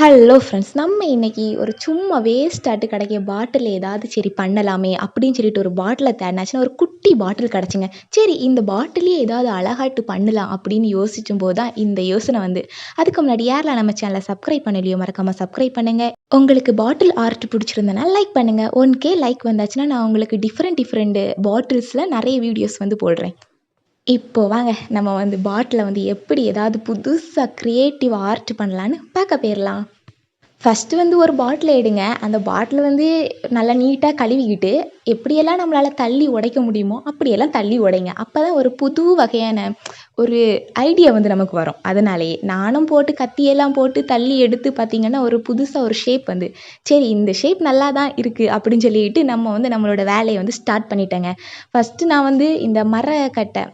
Hello friends நம்ம இன்னைக்கு ஒரு சும்மா வேஸ்ட்டாட்டு கிடைக்க பாட்டில் ஏதாவது சரி பண்ணலாமே அப்படின்னு சொல்லிட்டு ஒரு பாட்டிலை தேடினாச்சுன்னா ஒரு குட்டி பாட்டில் கிடச்சிங்க. சரி இந்த பாட்டிலே ஏதாவது அழகாட்டு பண்ணலாம் அப்படின்னு யோசிச்சும் போது தான் இந்த யோசனை வந்து. அதுக்கு முன்னாடி யாரில் நம்ம சேனலை சப்ஸ்கிரைப் பண்ணலையோ மறக்காமல் சப்ஸ்கிரைப் பண்ணுங்கள் உங்களுக்கு பாட்டில் ஆர்ட் பிடிச்சிருந்தனா லைக் பண்ணுங்கள் ஒன் கே லைக் வந்தாச்சுன்னா நான் உங்களுக்கு டிஃப்ரெண்ட் டிஃப்ரெண்ட் பாட்டில்ஸில் நிறைய வீடியோஸ் வந்து போடுறேன். இப்போ வாங்க நம்ம வந்து பாட்டிலை வந்து எப்படி ஏதாவது புதுசாக க்ரியேட்டிவ் ஆர்ட் பண்ணலான்னு பார்க்க போயிடலாம். ஃபஸ்ட்டு வந்து ஒரு பாட்டிலை எடுங்க. அந்த பாட்டிலை வந்து நல்லா நீட்டாக கழுவிக்கிட்டு எப்படியெல்லாம் நம்மளால் தள்ளி உடைக்க முடியுமோ அப்படியெல்லாம் தள்ளி உடைங்க. அப்போ தான் ஒரு புது வகையான ஒரு ஐடியா வந்து நமக்கு வரும். அதனாலேயே நானும் போட்டு கத்தியெல்லாம் போட்டு தள்ளி எடுத்து பார்த்திங்கன்னா ஒரு புதுசாக ஒரு ஷேப் வந்து சரி இந்த ஷேப் நல்லா தான் இருக்குது அப்படின்னு சொல்லிட்டு நம்ம வந்து நம்மளோட வேலையை வந்து ஸ்டார்ட் பண்ணிட்டேங்க. ஃபஸ்ட்டு நான் வந்து இந்த மரக்கட்டை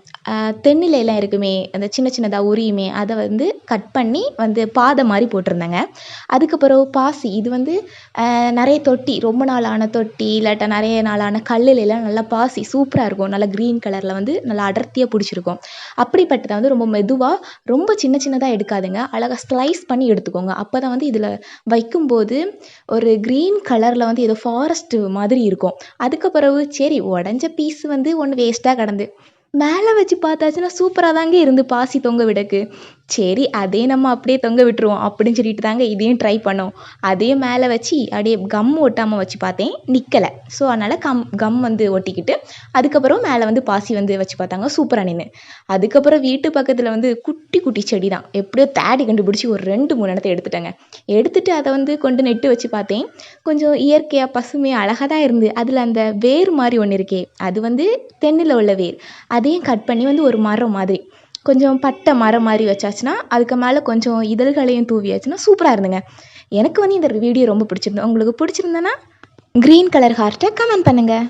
தென்னிலையெல்லாம் இருக்குமே அந்த சின்ன சின்னதாக உரியுமே அதை வந்து கட் பண்ணி வந்து பாதை மாதிரி போட்டிருந்தேங்க. அதுக்கப்புறம் பிறகு பாசி. இது வந்து நிறைய தொட்டி ரொம்ப நாளான தொட்டி இல்லாட்டா நிறைய நாளான கல்லுலலாம் நல்லா பாசி சூப்பராக இருக்கும். நல்லா க்ரீன் கலரில் வந்து நல்லா அடர்த்தியாக பிடிச்சிருக்கும். அப்படிப்பட்டதை வந்து ரொம்ப மெதுவாக ரொம்ப சின்ன சின்னதாக எடுக்காதுங்க. அழகாக ஸ்லைஸ் பண்ணி எடுத்துக்கோங்க. அப்போ தான் வந்து இதில் வைக்கும்போது ஒரு க்ரீன் கலரில் வந்து ஏதோ ஃபாரஸ்ட்டு மாதிரி இருக்கும். அதுக்கு பிறகு சரி உடஞ்ச பீஸ் வந்து ஒன்று வேஸ்ட்டாக கிடந்து மேலே வச்சு பார்த்தாச்சுன்னா சூப்பராக தாங்க இருந்து பாசி தொங்க விடக்கு. சரி அதே நம்ம அப்படியே தொங்க விட்டுருவோம் அப்படின்னு சொல்லிட்டு தாங்க இதையும் ட்ரை பண்ணோம். அதே மேலே வச்சு அப்படியே கம் ஒட்டாமல் வச்சு பார்த்தேன் நிற்கலை ஸோ அதனால் கம் கம் வந்து ஒட்டிக்கிட்டு அதுக்கப்புறம் மேலே வந்து பாசி வந்து வச்சு பார்த்தாங்க சூப்பராக நின்று அதுக்கப்புறம் வீட்டு பக்கத்தில் வந்து குட்டி குட்டி செடி தான். எப்படியோ தேடி கண்டுபிடிச்சி ஒரு ரெண்டு மூணு இடத்த எடுத்துட்டேங்க. எடுத்துட்டு அதை வந்து கொண்டு நெட்டு வச்சு பார்த்தேன். கொஞ்சம் இயற்கையாக பசுமையாக அழகாக தான் இருந்து. அதில் அந்த வேர் மாதிரி ஒன்று இருக்கே அது வந்து தென்னில் உள்ள வேர். அதையும் கட் பண்ணி வந்து ஒரு மரம் மாதிரி. கொஞ்சம் பட்டை மரம் மாதிரி வச்சாச்சுன்னா அதுக்கு மேலே கொஞ்சம் இதழ்களையும் தூவியாச்சுன்னா சூப்பராக இருந்துங்க. எனக்கு வந்து இந்த வீடியோ ரொம்ப பிடிச்சிருந்தது. உங்களுக்கு பிடிச்சிருந்தேன்னா க்ரீன் கலர் ஹார்ட்டை கமெண்ட் பண்ணுங்கள்